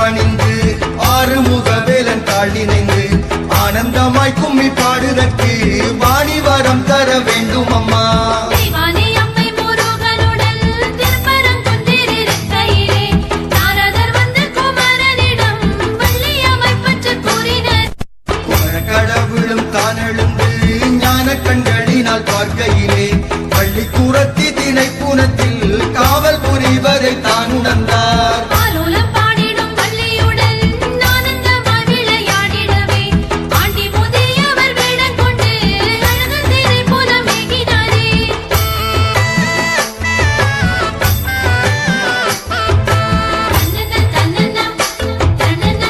பணிந்து ஆறுமுக வேலன் தாழினைந்து ஆனந்தமாய் கும்மி பாடுதற்கு வாணி வரம் தர வேண்டும் அம்மா. கடவுளும் ஞான கண்களினால் பார்க்கையிலே பள்ளிக்கூடத்தி திணைப்புணத்தில் காவல் புரிவரை தான் உணர்ந்தார்.